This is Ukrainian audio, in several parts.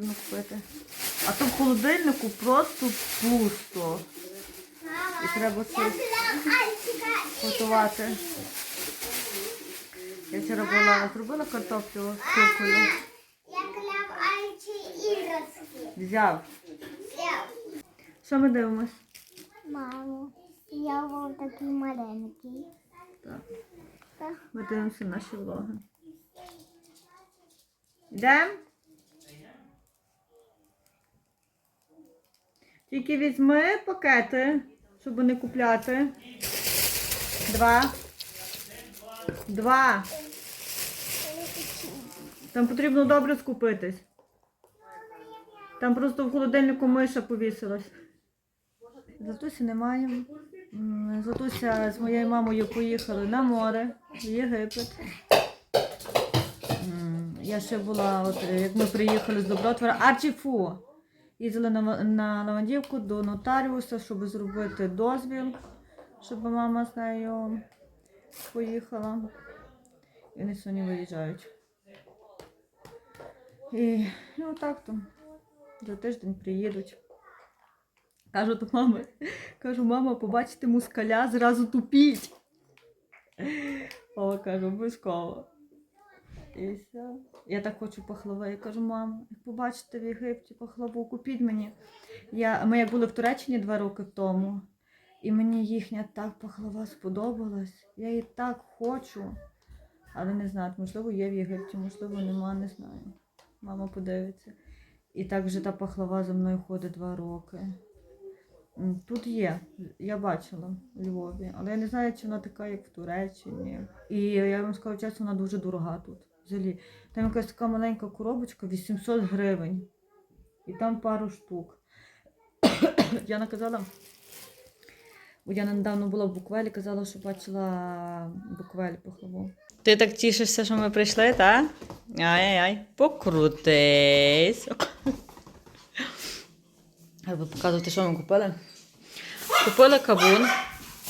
потрібно купити. А то в холодильнику просто пусто. І треба щось готувати. Я вчора була, зробила картоплю з куркою. Я кляв Альчі іграшки. Взяв. Що ми дивимось? Мамо, я був такий маленький. Так. Ми дивимося наші влоги. Йдемо? Тільки візьми пакети, щоб не купляти. Два. Два. Там потрібно добре скупитись. Там просто в холодильнику миша повісилась. Затусі немає. Затуся з моєю мамою поїхали на море, в Єгипет. Я ще була, от, як ми приїхали з Добротвора, Арчіфу. Їздили на, на Лавандівку до нотаріуса, щоб зробити дозвіл, щоб мама з нею поїхала. І вони сьогодні виїжджають. І ну так то. За тиждень приїдуть. Кажу до мами, кажу, мама, побачите мускаля, зразу тупіть. О, кажу, обов'язково. І все. Я так хочу пахлави. Я кажу, мам, як побачите в Єгипті пахлаву, купіть мені. Я, ми як були в Туреччині два роки тому, і мені їхня так пахлава сподобалась. Я її так хочу. Але не знаю, можливо, є в Єгипті, можливо, нема, не знаю. Мама подивиться. І так вже та пахлава за мною ходить два роки. Тут є, я бачила в Львові, але я не знаю, чи вона така, як в Туреччині. І я вам скажу чесно, вона дуже дорога тут. Взагалі. Там якась така маленька коробочка 800 гривень. І там пару штук. Я наказала. Бо я недавно була в Буквелі, казала, що бачила Буквель пахлаву. Ти так тішишся, що ми прийшли, так? Ай-яй-яй, покрутись. Буду показувати, що ми купили. Купили кавун.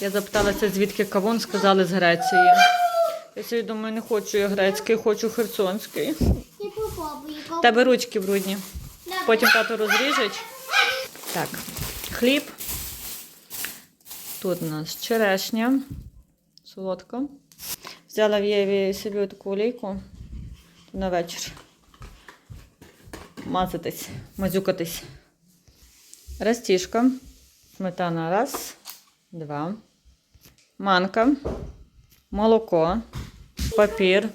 Я запиталася, звідки кавун, сказали з Греції. Я собі думаю, не хочу я грецький, хочу херсонський. Я попробую. В Тебе ручки брудні. Потім тато розріжуть. Так, хліб. Тут у нас черешня. Солодка. Взяла в Єві собі таку олійку на вечір. Мазатись, мазюкатись. Растішка. Сметана раз, два. Манка. Молоко. Папір.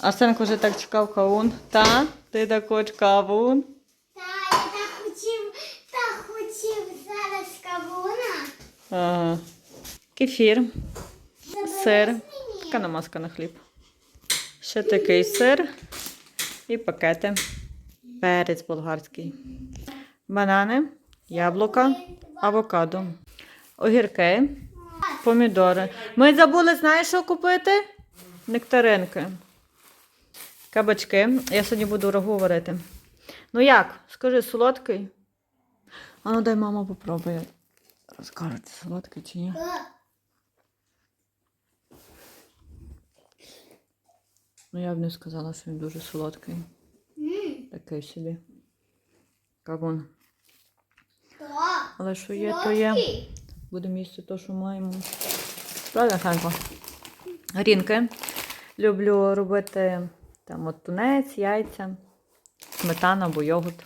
Арсенко вже так чекав кавун. Та, ти так кавун. Та, я так хотів, так хотів зараз кавуна. Ага. Кефір, сир. Така намазка на хліб. Ще такий сир і пакети. Перець болгарський. Банани, яблука, авокадо, огірки, помідори. Ми забули, знаєш, що купити? Нектаринки. Кабачки. Я сьогодні буду рагу варити. Ну як? Скажи, солодкий? А ну дай мама попробує. Це солодкий чи ні? Ну, я б не сказала, що він дуже солодкий. Такий собі. Кавун. Але що є, то є. Будемо їсти те, що маємо. Правда, Ханко? Грінки. Люблю робити там от тунець, яйця, сметана або йогурт.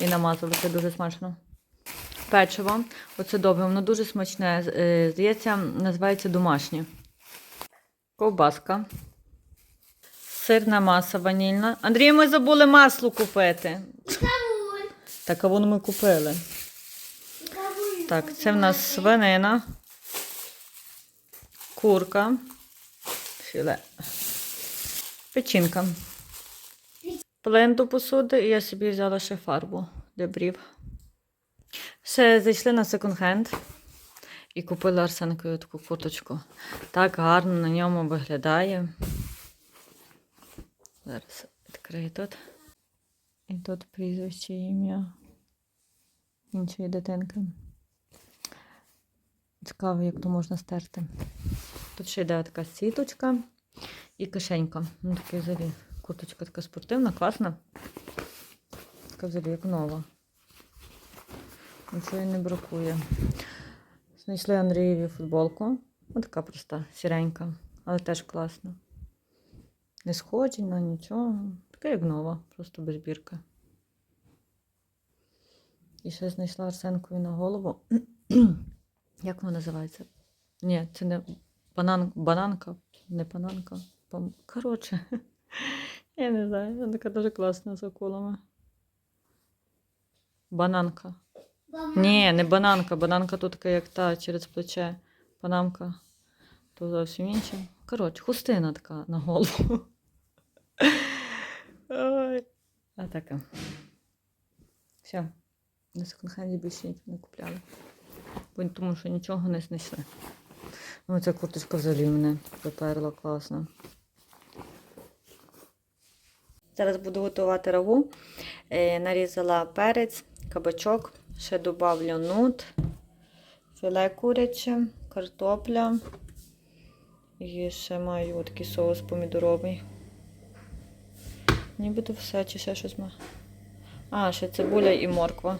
І намазувати дуже смачно. Печиво. Оце довге, воно дуже смачне. Е, Здається, називається домашнє. Ковбаска. Сирна маса ванільна. Андрій, ми забули масло купити. Кавун. Так, а воно ми купили. Так, це в нас свинина, курка, філе, печінка. Плин до посуди, і я собі взяла ще фарбу для брів. Ще зайшли на секонд-хенд і купили Арсенкою таку курточку. Так гарно на ньому виглядає. Зараз відкрию тут. І тут прізвище ім'я іншої дитинки. Цікаво, як то можна стерти. Тут ще йде така сіточка. І кишенька. Ну, такий взагалі. Курточка така спортивна, класна. Така взагалі як нова. Нічого їй не бракує. Знайшли Андрієві футболку. Ось така проста, сіренька, але теж класна. Не сходжена, нічого. Така як нова, просто без бірки. І ще знайшла Арсенкові на голову. Як вона називається? Ні, це не банан, бананка, не бананка. пом- Коротше, я не знаю, вона така дуже класна з акулами. Бананка. Ні, не бананка. Бананка тут така, як та через плече. Панамка то зовсім інше. Коротше, хустина така на голову. Ой. А така. Все. На секонд-хенді більше не купляли. Тому що нічого не знайшли. Ну, ця курточка взагалі мене приперла класно. Зараз буду готувати рагу. Е, нарізала перець, кабачок, ще додавлю нут, філе куряче, картопля. І ще маю такий соус помідоровий. Нібито все, чи ще щось має. А, ще цибуля і морква.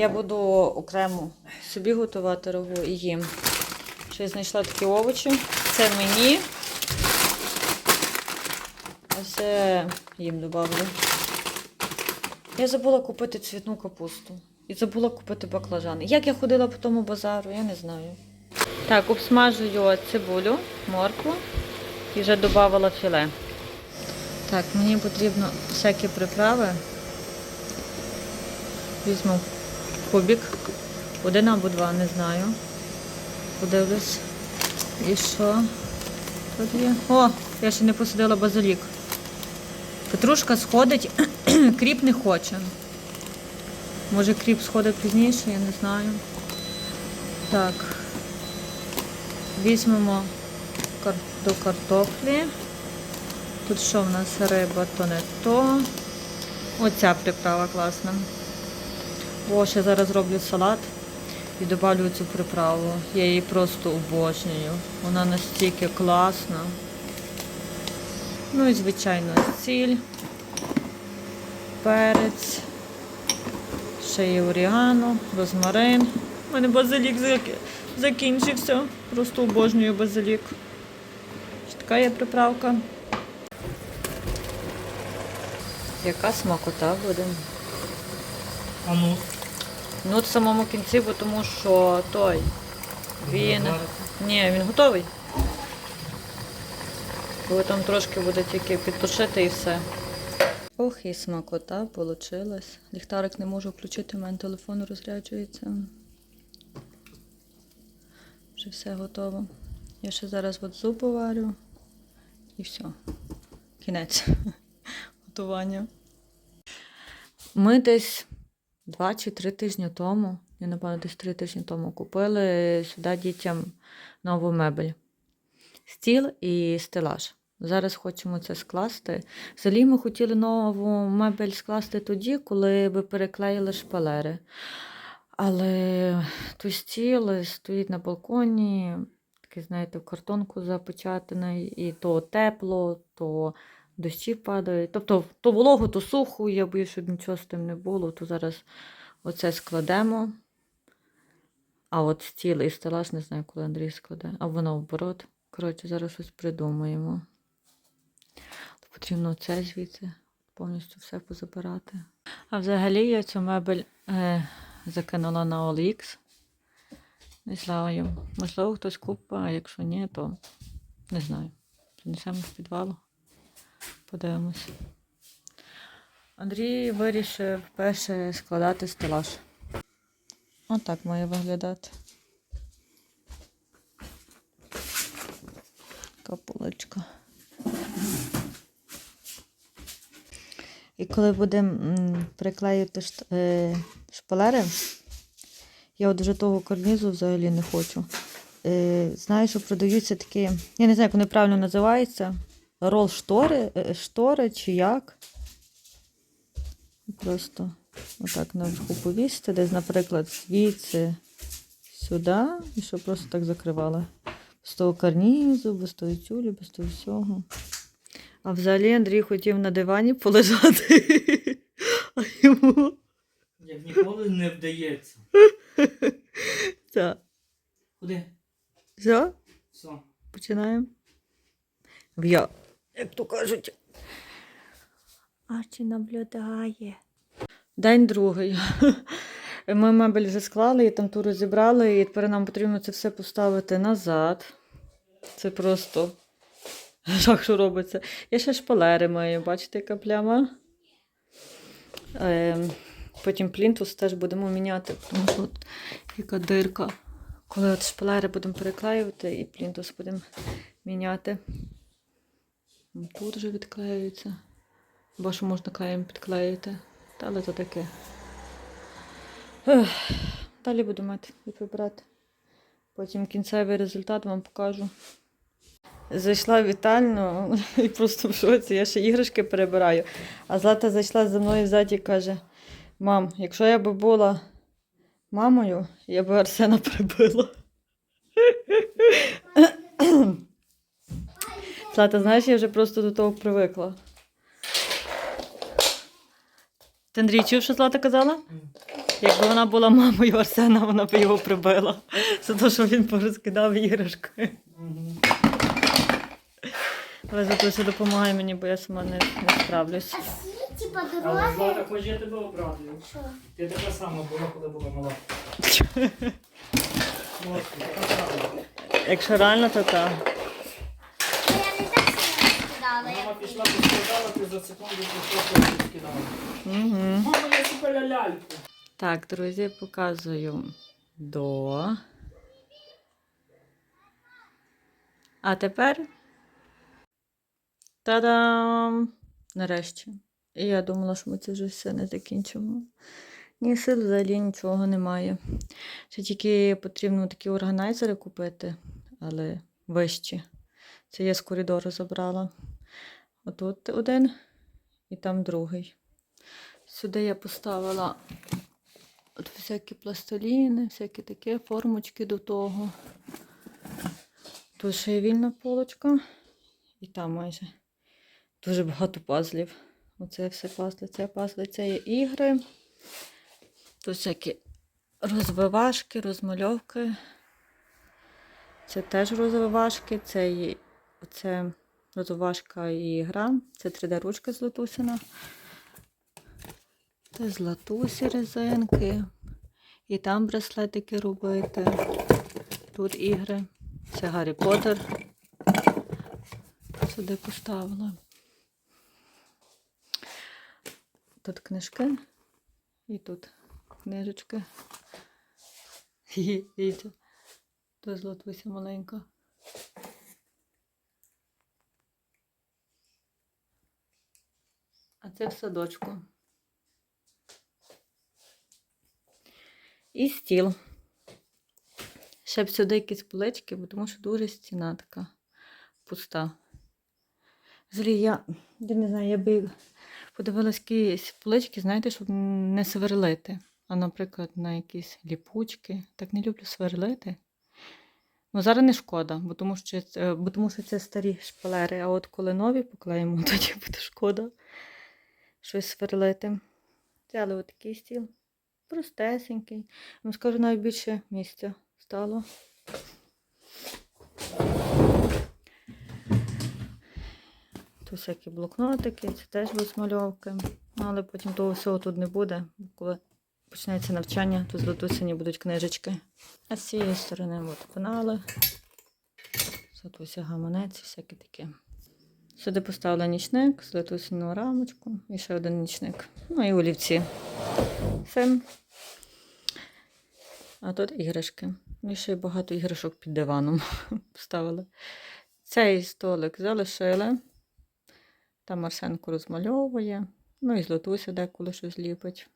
Я буду окремо собі готувати рагу і їм. Ще я знайшла такі овочі. Це мені. А це їм додавлю. Я забула купити цвітну капусту. І забула купити баклажани. Як я ходила по тому базару, я не знаю. Так, обсмажую цибулю, моркву і вже додавала філе. Так, мені потрібно всякі приправи. Візьму кубик. Один або два, не знаю. Подивлюсь. І що? Тут є. О, я ще не посадила базилік. Петрушка сходить, кріп не хоче. Може кріп сходить пізніше, я не знаю. Так. Візьмемо до картоплі. Тут що в нас риба, то не то. Оця приправа класна. О, ще зараз зроблю салат і додавлю цю приправу. Я її просто обожнюю. Вона настільки класна. Ну і, звичайно, сіль, перець, ще є орігано, розмарин. У мене базилік закінчився. Просто обожнюю базилік. Ще така є приправка. Яка смакота буде? А ну, Ну, от в самому кінці, бо тому що той. Він. Ні, він готовий. Бо там трошки буде тільки підтушити і все. Ох, і смакота вийшла. Ліхтарик не можу включити, у мене телефон розряджується. Вже все готово. Я ще зараз от зуб варю. І все. Кінець готування. Ми десь два чи три тижні тому, я напевно, десь три тижні тому купили сюди дітям нову мебель. Стіл і стелаж. Зараз хочемо це скласти. Взагалі ми хотіли нову мебель скласти тоді, коли би переклеїли шпалери. Але той стіл стоїть на балконі, такий, знаєте, в картонку запечатаний, і то тепло, то дощі падають. Тобто то вологу, то сухо, я боюсь, щоб нічого з тим не було, то зараз оце складемо. А от стіл і стелаж, не знаю, коли Андрій складе, або наоборот. Коротше, зараз щось придумаємо. Потрібно це звідси повністю все позабирати. А взагалі я цю мебель е, закинула на OLX. Не знаю. Можливо, хтось купить, а якщо ні, то не знаю. Принесемо з підвалу. Подивимось. Андрій вирішив перше складати стелаж. Отак має виглядати. Така поличка. І коли будемо приклеїти е, шпалери, я от вже того карнізу взагалі не хочу. Е, знаю, що продаються такі, я не знаю, як вони правильно називаються. Рол штори, е, штори чи як. Просто отак наверху повісити, десь, наприклад, звідси сюди, і щоб просто так закривали. Без того карнізу, без того тюлю, без того всього. А взагалі Андрій хотів на дивані полежати. А йому Як ніколи не вдається. так. Куди? Все, Все. починаємо. В'я, як то кажуть. Арчі наблюдає. День другий. Ми мебель вже склали і там ту розібрали, і тепер нам потрібно це все поставити назад. Це просто жах, що робиться. Я ще шпалери маю, бачите, яка пляма. Ем, потім плінтус теж будемо міняти, тому що от яка дирка. Коли от шпалери будемо переклеювати і плінтус будемо міняти. Тут вже відклеюється. Бо що можна клеєм підклеїти. Та але то таке. Ех, Далі буду мати і вибирати. Потім кінцевий результат вам покажу. Зайшла в вітальню і просто в шоці. Я ще іграшки перебираю. А Злата зайшла за мною ззаді і каже: Мам, якщо я би була мамою, я би Арсена прибила. Злата, знаєш, я вже просто до того привикла. Ти Андрій чув, що Злата казала? Якби вона була мамою Арсена, вона б його прибила. За те, що він порозкидав іграшки. Зато це допомагає мені, бо я сама не, не справлюсь. А всі, типа, Але дороги. Злата, хоч я тебе обрадую. Що? Ти така сама була, коли була мала. От, ти така сама. Якщо реально, то так. Скидала. Мама пішла, ти. поскладала, ти за секунду пішла, ти скидала. Угу. Мама, я себе ляльку. Так, друзі, показую до. А тепер. Та-дам! Нарешті. І я думала, що ми це вже все не закінчимо. Ні, сил взагалі нічого немає. Ще тільки потрібно такі органайзери купити, але вищі. Це я з коридору забрала. Отут один і там другий. Сюди я поставила От всякі пластиліни, всякі такі формочки до того. Тут ще є вільна полочка. І там майже дуже багато пазлів. Оце все пазли, це пазли, це є ігри. Тут всякі розвивашки, розмальовки. Це теж розвивашки, це є оце розвивашка і гра. Це 3D-ручка з Латусина. Це з латусі резинки. І там браслетики робити. Тут ігри. Це Гаррі Поттер. Сюди поставила. Тут книжки. І тут книжечки. Тут з латусі маленька. Це в садочку. І стіл. Ще б сюди якісь полички, бо тому що дуже стіна така пуста. Взагалі, я, я не знаю, я би подивилась якісь полички, знаєте, щоб не сверлити. А, наприклад, на якісь ліпучки. Так не люблю сверлити. Ну, зараз не шкода, бо тому що бо тому що це старі шпалери. А от коли нові поклеїмо, тоді буде шкода щось сверлити. Взяли отакий стіл простесенький. Вам скажу, навіть більше місця стало. Тут всякі блокнотики, це теж розмальовки. Ну, але потім того всього тут не буде. Коли почнеться навчання, то з Латусині будуть книжечки. А з цієї сторони от пенали. Златуся гаманець і всяке таке. Сюди поставила нічник, з Латусину рамочку і ще один нічник. Ну і олівці. Все. А тут іграшки. І ще багато іграшок під диваном поставили. Цей столик залишили. Там Арсенко розмальовує. Ну і Златуся деколи щось ліпить.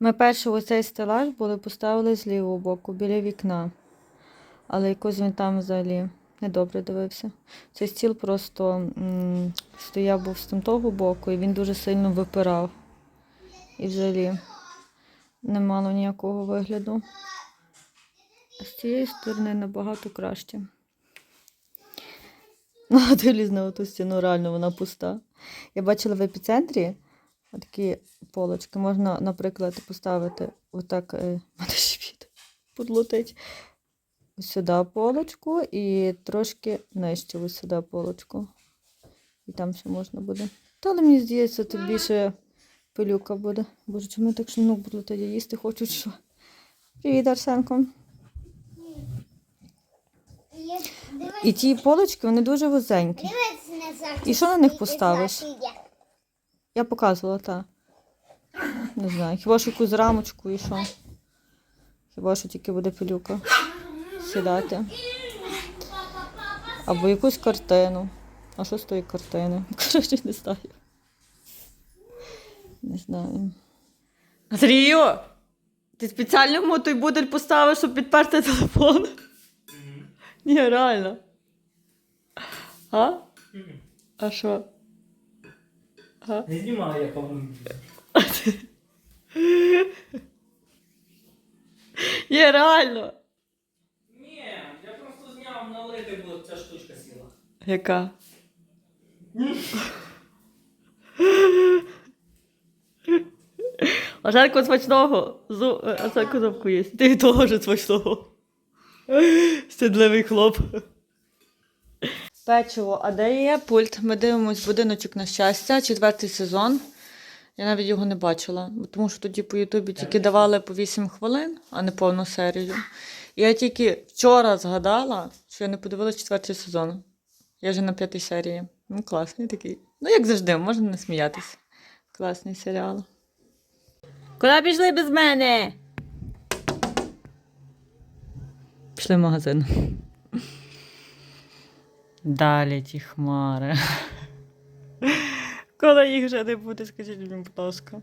Ми перший оцей стелаж були поставили з лівого боку, біля вікна. Але якось він там взагалі недобре дивився. Цей стіл просто м, стояв був з того боку, і він дуже сильно випирав. І взагалі не мало ніякого вигляду. А з цієї сторони набагато краще. Ну, дивлюсь на ту стіну, реально вона пуста. Я бачила в епіцентрі такі полочки. Можна, наприклад, поставити отак, мене живіт подлотить. Ось сюди полочку і трошки нижче ось сюди полочку. І там ще можна буде. Та але мені здається, тут більше пилюка буде. Боже, чому я так шумно буду тоді їсти хочу, що. Привіт, Арсенко. І ті полочки, вони дуже вузенькі. І що на них поставиш? Я показувала, так. Не знаю. Хіба що якусь рамочку і що. Хіба що тільки буде пилюка сідати. Або якусь картину. А що з тої картини? Коротше, не знаю. Не знаю. Андрію! Ти спеціально йому той будель поставив, щоб підперти телефон? Ні, реально. А? А що? А? Не знімаю я повинен. Є, реально. Ні, я просто зняв налити, бо ця штучка сіла. Яка? А жарко смачного. Зу... А це козовку є. Ти теж смачного. Стидливий хлоп. Печиво, а де є пульт? Ми дивимось будиночок на щастя, четвертий сезон. Я навіть його не бачила, тому що тоді по Ютубі тільки давали по 8 хвилин, а не повну серію. І я тільки вчора згадала, що я не подивилася четвертий сезон. Я вже на п'ятій серії. Ну, класний такий. Ну, як завжди, можна не сміятися. Класний серіал. Куди пішли без мене? Пішли в магазин. Далі ті хмари. Коли їх вже не буде, скажіть мені, будь ласка.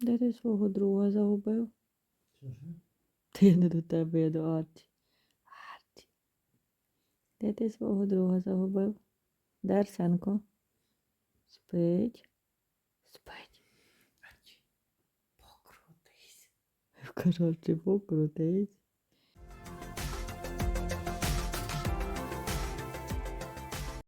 Де ти свого друга загубив? Ти не до тебе, я до Арті. Де ти свого друга загубив? Де Арсенко? Спить. Спить. Покрутись. Коротше, покрутись.